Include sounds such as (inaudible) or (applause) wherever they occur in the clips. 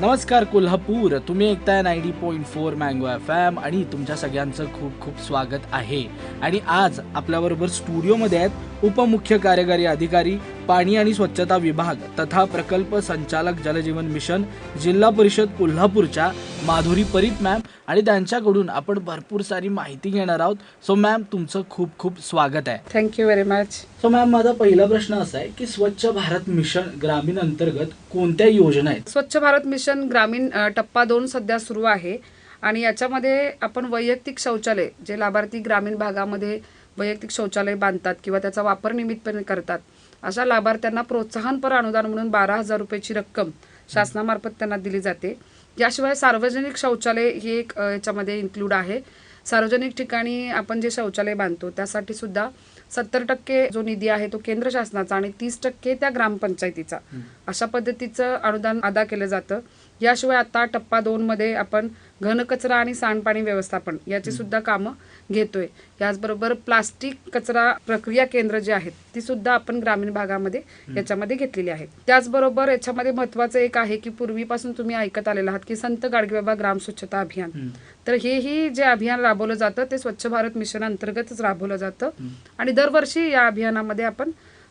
नमस्कार कोल्हापूर. तुम्ही ऐकताय ninety point four mango F M आणि तुमच्या सगळ्यांचं खूप खूप स्वागत आहे. आणि आज आपल्याबरोबर स्टुडिओमध्ये आहेत उपमुख्य कार्यकारी अधिकारी पाणी आणि स्वच्छता विभाग तथा प्रकल्प संचालक जलजीवन मिशन जिल्हा परिषद कोल्हापूरच्या माधुरी परीत मॅम आणि त्यांच्याकडून आपण भरपूर सारी माहिती घेणार आहोत. सो मॅम तुमचं खूप खूप स्वागत आहे. Thank you very much so ma'am माझा पहिला प्रश्न असा आहे की स्वच्छ भारत मिशन ग्रामीण अंतर्गत कोणत्या योजना आहेत? स्वच्छ भारत मिशन ग्रामीण टप्पा दोन सध्या सुरू आहे आणि याच्यामध्ये आपण वैयक्तिक शौचालय जे लाभार्थी ग्रामीण भागामध्ये वैयक्तिक शौचालय बांधतात किंवा त्याचा वापर नियमितपणे करतात अशा लाभार्थ्यांना प्रोत्साहनपर अनुदान म्हणून बारा हजार रुपयाची रक्कम शासनामार्फत त्यांना दिली जाते. याशिवाय सार्वजनिक शौचालय ही एक याच्यामध्ये इन्क्लूड आहे. सार्वजनिक ठिकाणी आपण जे शौचालय बांधतो त्यासाठी सुद्धा सत्तर टक्के जो निधी आहे तो केंद्र शासनाचा आणि तीस टक्के त्या ग्रामपंचायतीचा. अशा पद्धतीचं अनुदान अदा केलं जातं. याशिवाय आता टप्पा दोन मध्ये आपण घनकचरा आणि सांडपाणी व्यवस्थापन याची सुद्धा कामं घेतोय. याचबरोबर प्लास्टिक कचरा प्रक्रिया केंद्र जे आहेत ती सुद्धा आपण ग्रामीण भागामध्ये याच्यामध्ये घेतलेली आहेत. त्याचबरोबर याच्यामध्ये महत्वाचं एक आहे की पूर्वीपासून तुम्ही ऐकत आलेला आहात की संत गाडगेबाबा ग्राम स्वच्छता अभियान. तर हेही जे अभियान राबवलं जातं ते स्वच्छ भारत मिशन अंतर्गतच राबवलं जातं. आणि दरवर्षी या अभियानामध्ये आपण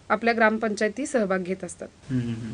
आपल्या ग्रामपंचायती सहभाग घेत असतात.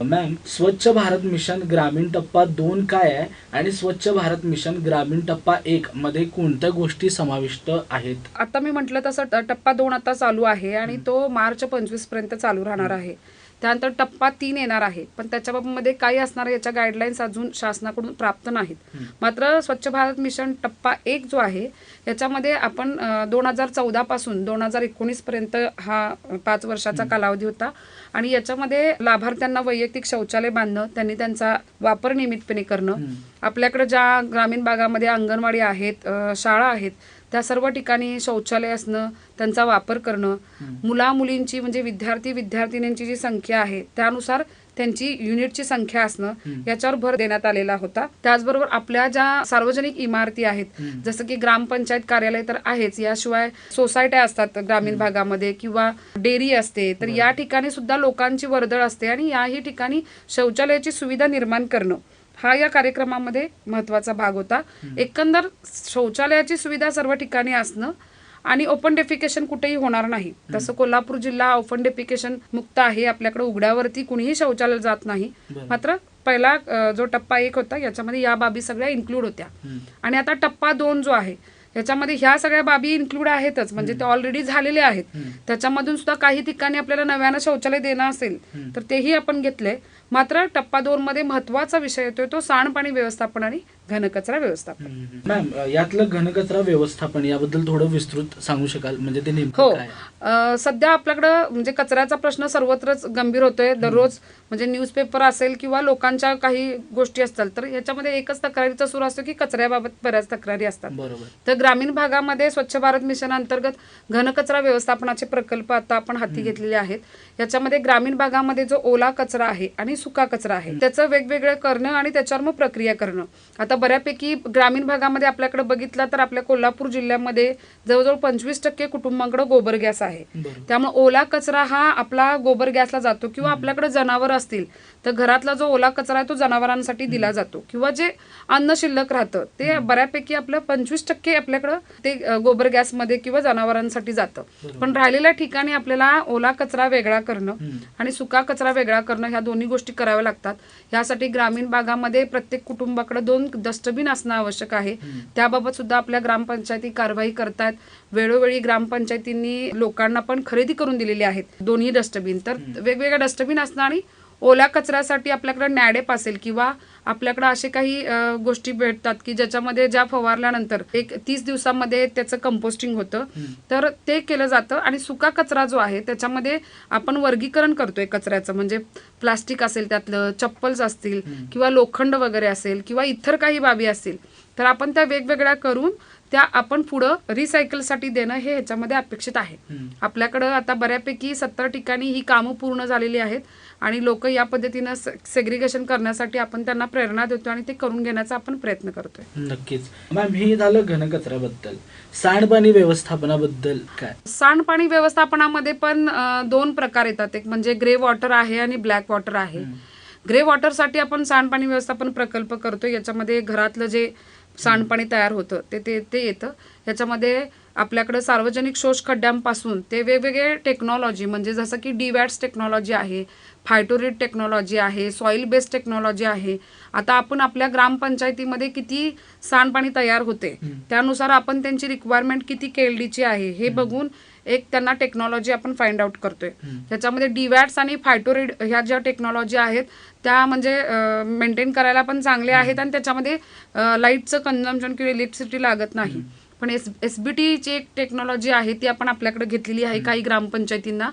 मॅम स्वच्छ भारत मिशन ग्रामीण टप्पा दोन काय आहे? आणि स्वच्छ भारत मिशन ग्रामीण टप्पा एक मध्ये कोणत्या गोष्टी समाविष्ट आहेत? आता मी म्हटलं तसं टप्पा दोन आता चालू आहे आणि तो मार्च पंचवीसपर्यंत चालू राहणार आहे. त्यानंतर टप्पा तीन येणार आहे. पण त्याच्यामध्ये काही असणार याच्या गाईडलाईन्स अजून शासनाकडून प्राप्त नाहीत. मात्र स्वच्छ भारत मिशन टप्पा एक जो आहे याच्यामध्ये आपण दोन हजार चौदा पासून दोन हजार एकोणीस पर्यंत हा पाच वर्षाचा कालावधी होता. आणि याच्यामध्ये लाभार्थ्यांना वैयक्तिक शौचालय बांधणं त्यांनी त्यांचा वापर नियमितपणे करणं. आपल्याकडे ज्या ग्रामीण भागामध्ये अंगणवाडी आहेत शाळा आहेत त्या सर्व ठिकाणी शौचालय असणं त्यांचा वापर करणं. मुला मुलींची म्हणजे विद्यार्थी विद्यार्थिनींची जी संख्या आहे त्यानुसार त्यांची युनिटची संख्या असणं याच्यावर भर देण्यात आलेला होता. त्याचबरोबर आपल्या ज्या सार्वजनिक इमारती आहेत जसं की ग्रामपंचायत कार्यालय तर आहेच याशिवाय सोसायट्या असतात ग्रामीण भागामध्ये किंवा डेअरी असते तर या ठिकाणी सुद्धा लोकांची वर्दळ असते आणि याही ठिकाणी शौचालयाची सुविधा निर्माण करणं हा या कार्यक्रमामध्ये महत्त्वाचा भाग होता. एकंदर शौचालयाची सुविधा सर्व ठिकाणी असणं आणि ओपन डेफिकेशन कुठेही होणार नाही. तसं कोल्हापूर जिल्हा ओपन डेफिकेशन मुक्त आहे आपल्याकडे उघड्यावरती कुणीही शौचालय जात नाही. मात्र पहिला जो टप्पा एक होता याच्यामध्ये या बाबी सगळ्या इन्क्लूड होत्या. आणि आता टप्पा दोन जो आहे याच्यामध्ये ह्या सगळ्या बाबी इन्क्लूड आहेतच. म्हणजे ते ऑलरेडी झालेले आहेत. त्याच्यामधून सुद्धा काही ठिकाणी आपल्याला नव्यानं शौचालय देणं असेल तर तेही आपण घेतलंय. मात्र टप्पा दोन मध्ये महत्त्वाचा विषय येतोय तो सांडपाणी व्यवस्थापन आणि घनकचरा व्यवस्थापन. मॅम यातलं घनकचरा व्यवस्थापन याबद्दल थोडं विस्तृत सांगू शकाल? म्हणजे ते हो. नेमकं काय अ, सध्या आपल्याकडं म्हणजे कचऱ्याचा प्रश्न सर्वत्रच गंभीर होतोय. दररोज म्हणजे न्यूजपेपर असेल किंवा लोकांच्या काही गोष्टी असतात तर याच्यामध्ये एकच तक्रारीचा सूर असतो की कचऱ्याबाबत बऱ्याच तक्रारी असतात. बरोबर. तर ग्रामीण भागामध्ये स्वच्छ भारत मिशन अंतर्गत घनकचरा व्यवस्थापनाचे प्रकल्प आता आपण हाती घेतलेले आहेत. याच्यामध्ये ग्रामीण भागामध्ये जो ओला कचरा आहे आणि सुका कचरा आहे. त्याचं वेगवेगळं करणं आणि त्याच्यावर मग प्रक्रिया करणं. आता बऱ्यापैकी ग्रामीण भागामध्ये आपल्याकडे बघितलं तर आपल्या कोल्हापूर जिल्ह्यामध्ये जवळजवळ पंचवीस टक्के कुटुंबांकडे गोबर गॅस आहे. त्यामुळे ओला कचरा हा आपला गोबर गॅसला जातो किंवा आपल्याकडे जनावर असतील तर घरातला जो ओला कचरा आहे तो जनावरांसाठी दिला जातो. किंवा जे अन्न शिल्लक राहतं ते बऱ्यापैकी आपलं पंचवीस टक्के आपल्याकडं ते गोबर गॅसमध्ये किंवा जनावरांसाठी जातं. पण राहिलेल्या ठिकाणी आपल्याला ओला कचरा वेगळा करणं आणि सुका कचरा वेगळा करणं ह्या दोन्ही गोष्टी कराव्या लागतात. यासाठी ग्रामीण भागामध्ये प्रत्येक कुटुंबाकडे दोन डस्टबिन असणं आवश्यक आहे. त्याबाबत सुद्धा आपल्या ग्रामपंचायती कारवाई करतात वेळोवेळी ग्रामपंचायतींनी लोकांना पण खरेदी करून दिलेली आहेत दोन्ही डस्टबिन. तर वेगवेगळ्या डस्टबिन असणं आणि ओल्या कचऱ्यासाठी आपल्याकडे नॅडेप असेल किंवा आपल्याकडे असे काही गोष्टी भेटतात की ज्याच्यामध्ये ज्या फवारल्यानंतर एक तीस दिवसामध्ये त्याचं कंपोस्टिंग होतं. तर ते केलं जातं आणि सुका कचरा जो आहे त्याच्यामध्ये आपण वर्गीकरण करतोय कचऱ्याचं. म्हणजे प्लास्टिक असेल त्यातलं चप्पल्स असतील किंवा लोखंड वगैरे असेल किंवा इतर काही बाबी असतील तर आपण त्या वेगवेगळ्या करून त्या आपण पुढं रिसायकलसाठी देणं हे ह्याच्यामध्ये अपेक्षित आहे. आपल्याकडं आता बऱ्यापैकी सत्तर ठिकाणी ही कामं पूर्ण झालेली आहेत आणि लोक या पद्धतीनं सेग्रिगेशन करण्यासाठी आपण त्यांना प्रेरणा देतो आणि ते करून घेण्याचा आपण प्रयत्न करतोय. नक्कीच. मॅम हे झालं घनकचऱ्याबद्दल. सांडपाणी व्यवस्थापनाबद्दल काय? सांडपाणी व्यवस्थापनामध्ये पण दोन प्रकार येतात. एक म्हणजे ग्रे वॉटर आहे आणि ब्लॅक वॉटर आहे. ग्रे वॉटरसाठी आपण सांडपाणी व्यवस्थापन प्रकल्प करतो याच्यामध्ये घरातलं जे सांडपाणी तयार होतं. ते ते ते येतं. याच्यामध्ये आपल्याकडे सार्वजनिक शोष खड्ड्यांपासून ते वेगवेगळे टेक्नॉलॉजी म्हणजे जसं की डीवॅट्स टेक्नॉलॉजी आहे फायटोरिट टेक्नॉलॉजी आहे सॉईल बेस्ड टेक्नॉलॉजी आहे. आता आपण आपल्या ग्रामपंचायतीमध्ये किती सांडपाणी तयार होते त्यानुसार आपण त्यांची रिक्वायरमेंट किती केळडीची आहे हे बघून एक त्यांना टेक्नॉलॉजी आपण फाइंड आउट करतोय. त्याच्यामध्ये डीवॅट्स आणि फायटोरिड ह्या ज्या टेक्नॉलॉजी आहेत त्या म्हणजे मेंटेन करायला पण चांगले आहेत आणि त्याच्यामध्ये लाईटचं कन्झम्पशन किंवा इलेक्ट्रिसिटी लागत नाही. पण एस एस बी टीची एक टेक्नॉलॉजी आहे ती आपण आपल्याकडे घेतलेली आहे काही ग्रामपंचायतींना.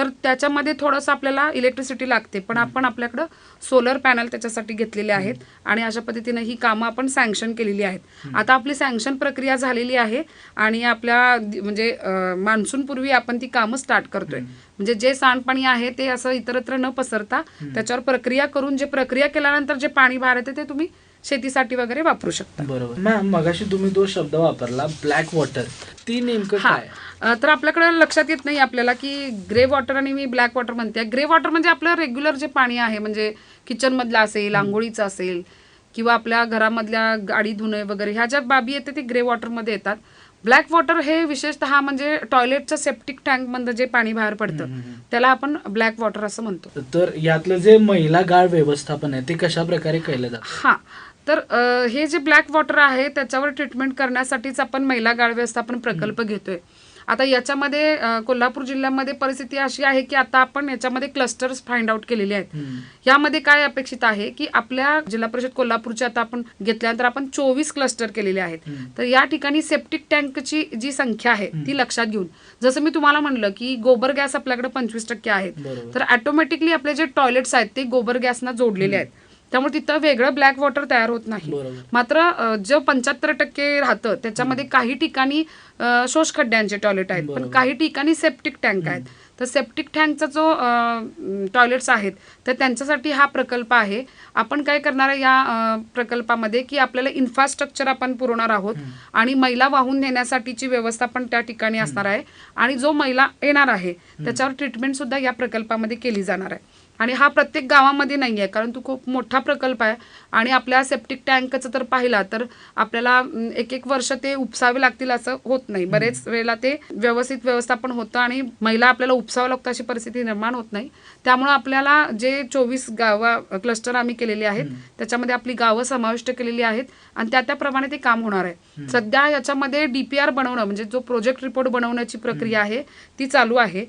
तर त्याच्यामध्ये थोडंसं आपल्याला इलेक्ट्रिसिटी लागते. पण आपण आपल्याकडं सोलर पॅनल त्याच्यासाठी घेतलेले आहेत. आणि अशा पद्धतीने ही कामं आपण सँक्शन केलेली आहेत. आता आपली सँक्शन प्रक्रिया झालेली आहे आणि आपल्या म्हणजे मान्सूनपूर्वी आपण ती कामं स्टार्ट करतोय. म्हणजे जे सांडपाणी आहे ते असं इतरत्र न पसरता त्याच्यावर प्रक्रिया करून जे प्रक्रिया केल्यानंतर जे पाणी बाहेर येते ते तुम्ही शेतीसाठी वगैरे वापरू शकता. बरोबर. मॅम मगाशी तुम्ही तो शब्द वापरला ब्लॅक वॉटर ती नेमकं हा. काय? अ, तर आपल्याकडे लक्षात येत नाही आपल्याला की ग्रे वॉटर आणि मी ब्लॅक वॉटर म्हणते. ग्रे वॉटर म्हणजे आपलं रेग्युलर जे पाणी आहे म्हणजे किचन मधलं असेल आंघोळीचं असेल किंवा आपल्या घरामधल्या गाडी धुणे वगैरे ह्या ज्या बाबी येते ते ग्रे वॉटरमध्ये येतात. ब्लॅक वॉटर हे विशेषतः म्हणजे टॉयलेटचं सेप्टिक टँक मधलं जे पाणी बाहेर पडतं त्याला आपण ब्लॅक वॉटर असं म्हणतो. तर यातलं जे महिला गाळ व्यवस्थापन आहे ते कशा प्रकारे केलं जातं? हा. तर अ, हे जे ब्लॅक वॉटर आहे त्याच्यावर ट्रीटमेंट करण्यासाठीच आपण महिला गाळ व्यवस्थापन प्रकल्प घेतोय. आता याच्यामध्ये अ, कोल्हापूर जिल्ह्यामध्ये परिस्थिती अशी आहे की आता आपण याच्यामध्ये क्लस्टर्स फाइंड आउट केलेले आहेत. यामध्ये काय अपेक्षित आहे की आपल्या जिल्हा परिषद कोल्हापूरचे आता आपण घेतल्यानंतर आपण चोवीस क्लस्टर केलेले आहेत. तर या ठिकाणी सेप्टिक टँकची जी संख्या आहे ती लक्षात घेऊन. जसं मी तुम्हाला म्हणलं की गोबर गॅस आपल्याकडे पंचवीस टक्के आहेत. बरोबर. तर ऑटोमॅटिकली आपले जे टॉयलेट्स आहेत ते गोबर गॅसना जोडलेले आहेत. त्यामुळे तिथं वेगळं ब्लॅक वॉटर तयार होत नाही. मात्र जे पंच्याहत्तर टके राहतं त्याच्यामध्ये काही ठिकाणी शोष खड्ड्यांचे टॉयलेट आहेत. पण. काही ठिकाणी सेप्टिक टँक आहेत. तर सेप्टिक टँकचा जो टॉयलेट्स आहेत तर त्यांच्यासाठी हा प्रकल्प आहे. आपण काय करणार आहे या प्रकल्पामध्ये की आपल्याला इन्फ्रास्ट्रक्चर आपण पुरवणार आहोत आणि महिला वाहून नेण्यासाठीची व्यवस्था पण त्या ठिकाणी असणार आहे. आणि जो महिला येणार आहे त्याच्यावर ट्रीटमेंट सुद्धा या प्रकल्पामध्ये केली जाणार आहे. आणि हा प्रत्येक गावामध्ये नाही आहे कारण तो खूप मोठा प्रकल्प आहे. आणि आपल्या सेप्टिक टँकचं तर पाहिला तर आपल्याला एक एक वर्ष ते उपसावे लागतील असं होत नाही. बरेच वेळेला ते व्यवस्थित व्यवस्थापन होतं आणि महिला आपल्याला उपसावं लागतं अशी परिस्थिती निर्माण होत नाही. त्यामुळं आपल्याला जे चोवीस गावा क्लस्टर आम्ही केलेले आहेत त्याच्यामध्ये आपली गावं समाविष्ट केलेली आहेत आणि त्या त्याप्रमाणे ते काम होणार आहे. सध्या याच्यामध्ये डीपीआर बनवणं म्हणजे जो प्रोजेक्ट रिपोर्ट बनवण्याची प्रक्रिया आहे ती चालू आहे.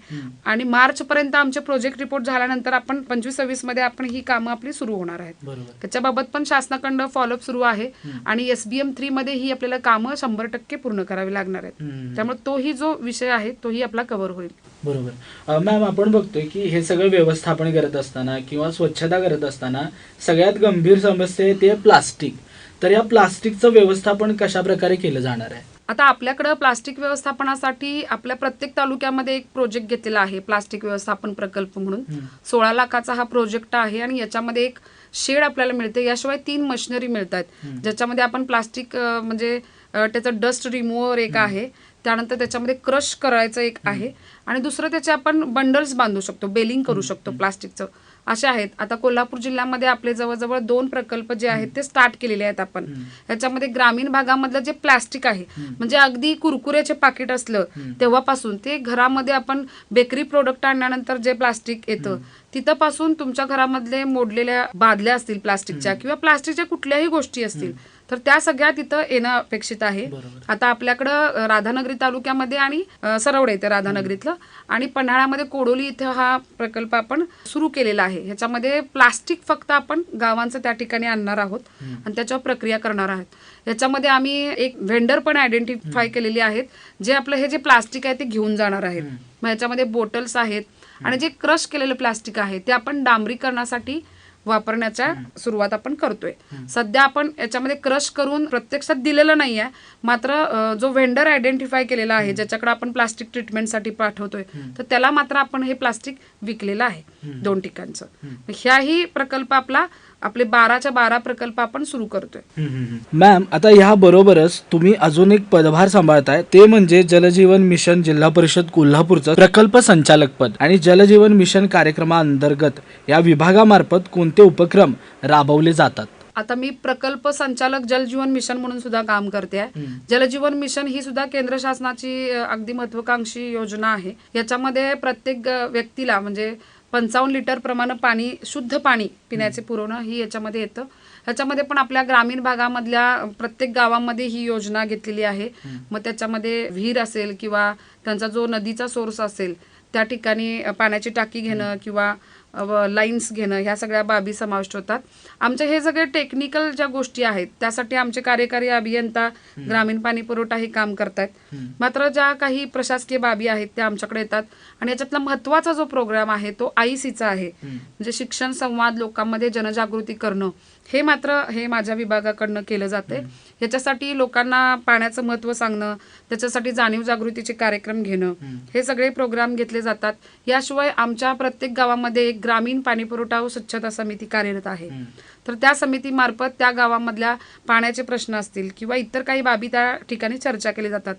आणि मार्च पर्यंत आमचे प्रोजेक्ट रिपोर्ट झाल्यानंतर आपण पंचवीस सव्वीसमध्ये आपण ही कामं आपली सुरू होणार आहेत. त्याच्याबाबत पण शासनाकडनं फॉलोअप सुरू आहे आणि एस बी एम थ्री मध्ये ही आपल्याला कामं शंभर टक्के पूर्ण करावी लागणार आहेत. त्यामुळे तोही जो विषय आहे तोही आपला कव्हर होईल. बरोबर. मॅम आपण बघतोय की हे सगळं व्यवस्थापन करत असताना किंवा स्वच्छता करत असताना सगळ्यात गंभीर समस्या आहे ते प्लास्टिक. तर या प्लास्टिकचं व्यवस्थापन कशा प्रकारे केलं जाणार आहे? आता आपल्याकडं प्लास्टिक व्यवस्थापनासाठी आपल्या प्रत्येक तालुक्यामध्ये एक प्रोजेक्ट घेतलेला आहे प्लास्टिक व्यवस्थापन प्रकल्प म्हणून. सोळा लाखाचा हा प्रोजेक्ट आहे आणि याच्यामध्ये एक शेड आपल्याला मिळते. याशिवाय तीन मशिनरी मिळतात ज्याच्यामध्ये आपण प्लास्टिक म्हणजे त्याचं डस्ट रिमूव्हर एक आहे. त्यानंतर त्याच्यामध्ये क्रश करायचं एक आहे. आणि दुसरं त्याचे आपण बंडल्स बांधू शकतो. बेलिंग करू शकतो प्लास्टिकचं. असे आहेत. आता कोल्हापूर जिल्ह्यामध्ये आपले जवळजवळ दोन प्रकल्प जे आहेत ते स्टार्ट केलेले आहेत आपण. याच्यामध्ये ग्रामीण भागामधलं जे प्लास्टिक आहे म्हणजे अगदी कुरकुऱ्याचे पाकिट असलं तेव्हापासून ते घरामध्ये आपण बेकरी प्रोडक्ट आणल्यानंतर जे प्लास्टिक येतं तिथं पासून तुमच्या घरामधले मोडलेल्या बादल्या असतील प्लास्टिकच्या किंवा प्लास्टिकच्या कुठल्याही गोष्टी असतील तर त्या सगळ्या तिथं येणं अपेक्षित आहे. आता आपल्याकडं राधानगरी तालुक्यामध्ये आणि सरवडे इथे राधानगरीतलं. आणि पन्हाळ्यामध्ये कोडोली इथं हा प्रकल्प आपण सुरू केलेला आहे. ह्याच्यामध्ये प्लास्टिक फक्त आपण गावांचं त्या ठिकाणी आणणार आहोत आणि त्याच्यावर प्रक्रिया करणार आहोत. याच्यामध्ये आम्ही एक व्हेंडर पण आयडेंटिफाय केलेली आहेत जे आपलं हे जे प्लास्टिक आहे ते घेऊन जाणार आहेत. मग याच्यामध्ये बोटल्स आहेत. आणि जे क्रश केलेलं प्लास्टिक आहे ते आपण डांबरीकरणासाठी वापरण्याच्या सुरुवात आपण करतोय. सध्या आपण याच्यामध्ये क्रश करून प्रत्यक्षात दिलेलं नाहीये. मात्र अ, जो व्हेंडर आयडेंटिफाय केलेला आहे ज्याच्याकडे आपण प्लास्टिक ट्रीटमेंटसाठी पाठवतोय तर त्याला मात्र आपण हे प्लास्टिक विकलेलं आहे दोन ठिकाणचं. ह्याही प्रकल्प आपला आपले बाराच्या बारा प्रकल्प आपण सुरू करतोय. मॅम आता ह्या बरोबरच तुम्ही अजून एक पदभार सांभाळताय. ते म्हणजे जलजीवन मिशन जिल्हा परिषद कोल्हापूरचं प्रकल्प संचालक पद आणि जलजीवन मिशन कार्यक्रमाअंतर्गत या विभागामार्फत कोणते उपक्रम राबवले जातात? आता मी प्रकल्प संचालक जलजीवन मिशन म्हणून सुद्धा काम करते आहे जलजीवन मिशन ही सुद्धा केंद्र शासनाची अगदी महत्वाकांक्षी योजना आहे. याच्यामध्ये प्रत्येक व्यक्तीला म्हणजे पंचावन्न लिटर प्रमाणे पाणी शुद्ध पाणी पिण्याचे पुरवणं ही याच्यामध्ये येतं. ह्याच्यामध्ये पण आपल्या ग्रामीण भागामधल्या प्रत्येक गावामध्ये ही योजना घेतलेली आहे. मग त्याच्यामध्ये विहीर असेल किंवा त्यांचा जो नदीचा सोर्स असेल त्या ठिकाणी पाण्याची टाकी घेणं किंवा लाईन्स घेणं ह्या सगळ्या बाबी समाविष्ट होतात. आमचे हे सगळे टेक्निकल ज्या गोष्टी आहेत त्यासाठी आमचे कार्यकारी अभियंता ग्रामीण पाणी पुरवठा हे काम करतायत. मात्र ज्या काही प्रशासकीय बाबी आहेत त्या आमच्याकडे येतात. आणि याच्यातला महत्त्वाचा जो प्रोग्राम आहे तो आयसीचा आहे. म्हणजे शिक्षण संवाद लोकांमध्ये जनजागृती करणं हे मात्र हे माझ्या विभागाकडनं केलं जाते याच्यासाठी लोकांना पाण्याचं महत्त्व सांगणं त्याच्यासाठी जाणीव जागृतीचे कार्यक्रम घेणं हे सगळे प्रोग्राम घेतले जातात. याशिवाय आमच्या प्रत्येक गावामध्ये एक ग्रामीण पाणी पुरवठा व स्वच्छता समिती कार्यरत आहे. तर त्या समितीमार्फत त्या गावामधल्या पाण्याचे प्रश्न असतील किंवा इतर काही बाबी त्या ठिकाणी चर्चा केली जातात.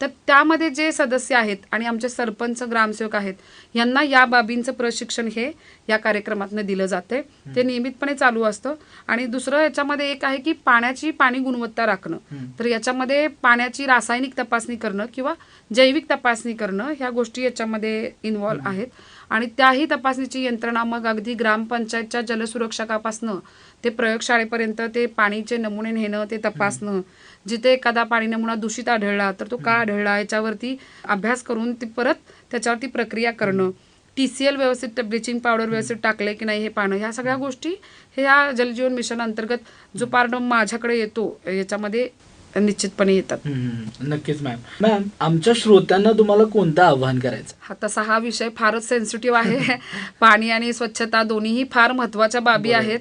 तर त्यामध्ये जे सदस्य आहेत आणि आमचे सरपंच ग्रामसेवक आहेत यांना या बाबींचं प्रशिक्षण हे या कार्यक्रमातनं दिलं जाते ते नियमितपणे चालू असतं. आणि दुसरं याच्यामध्ये एक आहे की पाण्याची पाणी गुणवत्ता राखणं. तर याच्यामध्ये पाण्याची रासायनिक तपासणी करणं किंवा जैविक तपासणी करणं ह्या गोष्टी याच्यामध्ये इन्व्हॉल्व आहेत. आणि त्याही तपासणीची यंत्रणा मग अगदी ग्रामपंचायतच्या जलसुरक्षकापासनं ते प्रयोगशाळेपर्यंत ते पाणीचे नमुने नेणं ते तपासणं. जिथे एखादा पाणी नमुना दूषित आढळला तर तो का आढळला याच्यावरती अभ्यास करून ती परत त्याच्यावरती प्रक्रिया करणं. टी सी एल व्यवस्थित ब्लिचिंग पावडर व्यवस्थित टाकले की नाही हे पाहणं ह्या सगळ्या गोष्टी हे या जलजीवन मिशन अंतर्गत जो पार्ट माझ्याकडे येतो याच्यामध्ये निश्चितपणे येतात. नक्कीच मॅम मॅम आमच्या श्रोत्यांना तुम्हाला कोणतं आव्हान करायचं? हा तसा हा विषय फारच सेन्सिटिव्ह आहे. (laughs) पाणी आणि स्वच्छता दोन्हीही फार महत्त्वाच्या बाबी आहेत.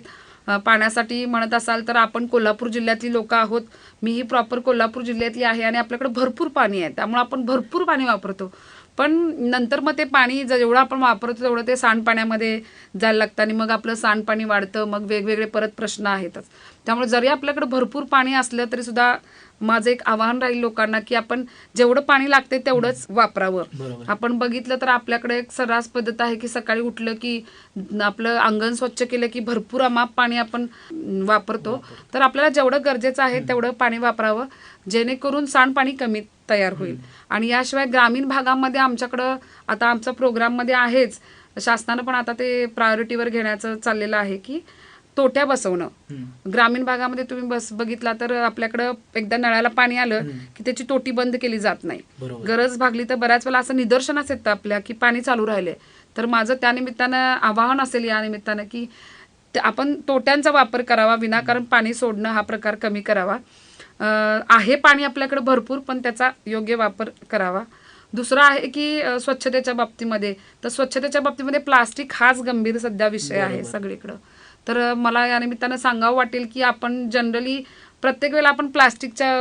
पाण्यासाठी म्हणत असाल तर आपण कोल्हापूर जिल्ह्यातली लोक आहोत. मीही प्रॉपर कोल्हापूर जिल्ह्यातली आहे आणि आपल्याकडे भरपूर पाणी आहे. त्यामुळे आपण भरपूर पाणी वापरतो. पण नंतर मग ते पाणी ज- जेवढं आपण वापरतो तेवढं ते सांडपाण्यामध्ये जायला लागतं आणि मग आपलं सांडपाणी वाढतं मग वेगवेगळे परत प्रश्न आहेतच. त्यामुळे जरी आपल्याकडे भरपूर पाणी असलं तरी सुद्धा माझं एक आव्हान राहील लोकांना की आपण जेवढं पाणी लागते तेवढंच वापरावं. आपण बघितलं तर आपल्याकडे एक सर्रास पद्धत आहे की सकाळी उठलं की आपलं अंगण स्वच्छ केलं की भरपूर अमाप पाणी आपण वापरतो. तर आपल्याला जेवढं गरजेचं आहे तेवढं पाणी वापरावं. जेणेकरून सांडपाणी कमी तयार होईल. आणि याशिवाय ग्रामीण भागामध्ये आमच्याकडं आता आमच्या प्रोग्राममध्ये आहेच शासनानं पण आता ते प्रायोरिटीवर घेण्याचं चाललेलं आहे की तोट्या बसवणं. ग्रामीण भागामध्ये तुम्ही बस बघितला तर आपल्याकडं एकदा नळाला पाणी आलं की त्याची तोटी बंद केली जात नाही. गरज भागली तर बऱ्याच वेळा असं निदर्शनास येतं आपल्या की पाणी चालू राहिले तर माझं त्या निमित्तानं आवाहन असेल या निमित्तानं की आपण तोट्यांचा वापर करावा विनाकारण पाणी सोडणं हा प्रकार कमी करावा. आहे पाणी आपल्याकडे भरपूर पण त्याचा योग्य वापर करावा. दुसरं आहे की स्वच्छतेच्या बाबतीमध्ये. तर स्वच्छतेच्या बाबतीमध्ये प्लास्टिक हाच गंभीर सध्या विषय आहे सगळीकडं. तर मला या निमित्तानं सांगावं वाटेल की आपण जनरली प्रत्येक वेळेला आपण प्लास्टिकच्या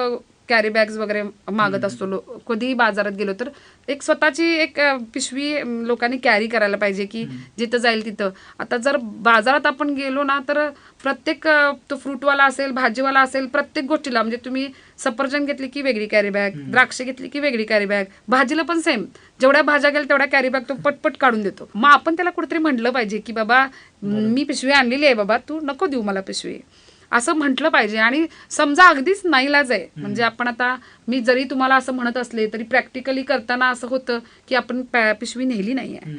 कॅरी बॅग्स वगैरे मागत असतो लो कधीही बाजारात गेलो तर एक स्वतःची एक पिशवी लोकांनी कॅरी करायला पाहिजे की जिथं जाईल तिथं. आता जर बाजारात आपण गेलो ना तर प्रत्येक तो फ्रूटवाला असेल भाजीवाला असेल प्रत्येक गोष्टीला म्हणजे तुम्ही सफरचंद घेतली की वेगळी कॅरी बॅग द्राक्ष घेतली की वेगळी कॅरी बॅग भाजीला पण सेम जेवढ्या भाज्या गेल्या तेवढ्या कॅरी बॅग तो पटपट काढून देतो. मग आपण त्याला कुठेतरी म्हटलं पाहिजे की बाबा मी पिशवी आणलेली आहे बाबा तू नको देऊ मला पिशवी. असं म्हटलं पाहिजे. आणि समजा अगदीच नाईलाज आहे. म्हणजे आपण आता मी जरी तुम्हाला असं म्हणत असले तरी प्रॅक्टिकली करताना असं होतं की आपण पिशवी नेली नाही आहे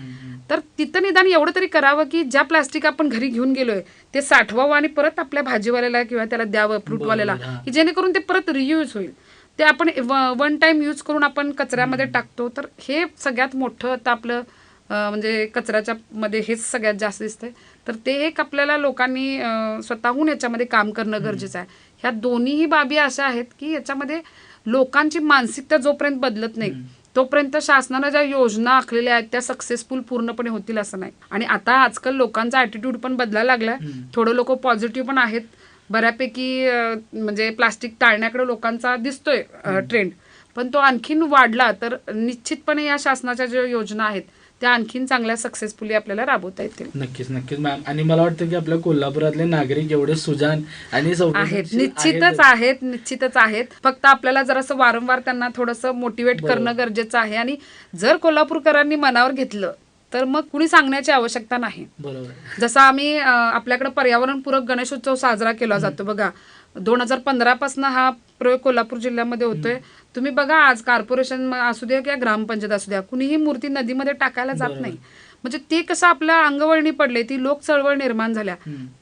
तर तिथं निदान एवढं तरी करावं की ज्या प्लास्टिक आपण घरी घेऊन गेलोय ते साठवावं आणि परत आपल्या भाजीवाल्याला किंवा त्याला द्यावं फ्रूटवाल्याला. की जेणेकरून ते परत रियूज होईल. ते आपण वन टाइम यूज करून आपण कचऱ्यामध्ये टाकतो. तर हे सगळ्यात मोठं आता आपलं म्हणजे कचऱ्याच्या मध्ये हेच सगळ्यात जास्त दिसतंय. तर ते एक आपल्याला लोकांनी स्वतःहून याच्यामध्ये काम करणं गरजेचं आहे. ह्या दोन्हीही बाबी अशा आहेत की याच्यामध्ये लोकांची मानसिकता जोपर्यंत बदलत नाही तोपर्यंत शासनानं ज्या योजना आखलेल्या आहेत त्या सक्सेसफुल पूर्णपणे होतील असं नाही. आणि आता आजकाल लोकांचा ॲटिट्यूड पण बदलायला लागलाय. थोडं लोक पॉझिटिव्ह पण आहेत. बऱ्यापैकी म्हणजे प्लास्टिक टाळण्याकडे लोकांचा दिसतोय ट्रेंड पण तो आणखीन वाढला तर निश्चितपणे या शासनाच्या ज्या योजना आहेत त्या आणखीन चांगल्या सक्सेसफुली आपल्याला राबवता येतील. नक्कीच नक्कीच. मॅम आणि मला वाटतं की आपल्या कोल्हापुरातले नागरिक एवढे सुजान आणि आहेत. निश्चितच. आहेत निश्चितच आहेत. फक्त आपल्याला जरासं वारंवार त्यांना थोडंसं मोटिवेट. करणं गरजेचं आहे. आणि जर कोल्हापूरकरांनी मनावर घेतलं तर मग कुणी सांगण्याची आवश्यकता नाही. बरोबर. जसं आम्ही आपल्याकडे पर्यावरणपूरक गणेशोत्सव साजरा केला जातो बघा. दोन हजार पंधरा पासून हा प्रयोग कोल्हापूर जिल्ह्यामध्ये होतोय. तुम्ही बघा आज कॉर्पोरेशन असू द्या किंवा ग्रामपंचायत असू द्या कुणीही मूर्ती नदीमध्ये टाकायला जात. नाही. म्हणजे ते कसं आपल्या अंगवळणी पडले ती लोक चळवळ निर्माण झाल्या.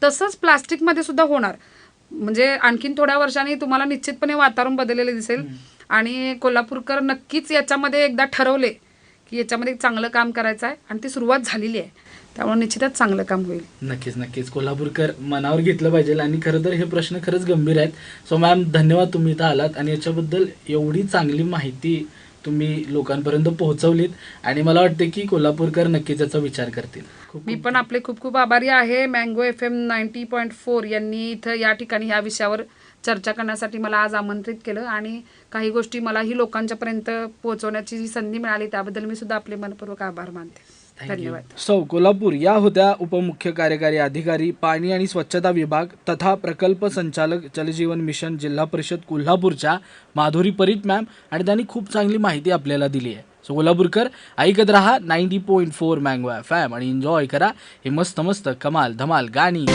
तसंच प्लास्टिकमध्ये सुद्धा होणार. म्हणजे आणखीन थोड्या वर्षांनी तुम्हाला निश्चितपणे वातावरण बदललेलं दिसेल. आणि कोल्हापूरकर नक्कीच याच्यामध्ये एकदा ठरवले की याच्यामध्ये चांगलं काम करायचं आहे आणि ती सुरुवात झालेली आहे. त्यामुळे निश्चितच चांगलं काम होईल. नक्कीच नक्कीच. कोल्हापूरकर मनावर घेतलं पाहिजे आणि खरं तर हे प्रश्न खरंच गंभीर आहेत. सो मॅम धन्यवाद तुम्ही इथं आलात आणि याच्याबद्दल एवढी चांगली माहिती तुम्ही लोकांपर्यंत पोहोचवलीत आणि मला वाटतं की कोल्हापूरकर नक्कीच याचा विचार करतील. मी पण आपले खूप खूप आभारी आहे. Mango F M ninety point four यांनी इथं या ठिकाणी ह्या विषयावर चर्चा करण्यासाठी मला आज आमंत्रित केलं आणि काही गोष्टी मलाही लोकांच्यापर्यंत पोहोचवण्याची जी संधी मिळाली. त्याबद्दल मी सुद्धा आपले मनपूर्वक आभार मानते. धन्यवाद. सौ कोल्हापूर या होत्या उपमुख्य कार्यकारी अधिकारी पाणी आणि स्वच्छता विभाग तथा प्रकल्प संचालक जलजीवन मिशन जिल्हा परिषद कोल्हापूरच्या माधुरी परीत मॅम आणि त्यांनी खूप चांगली माहिती आपल्याला दिली आहे. सो कोल्हापूरकर ऐकत रहा ninety point four mango F M आणि एन्जॉय करा हे मस्त मस्त कमाल धमाल गाणी.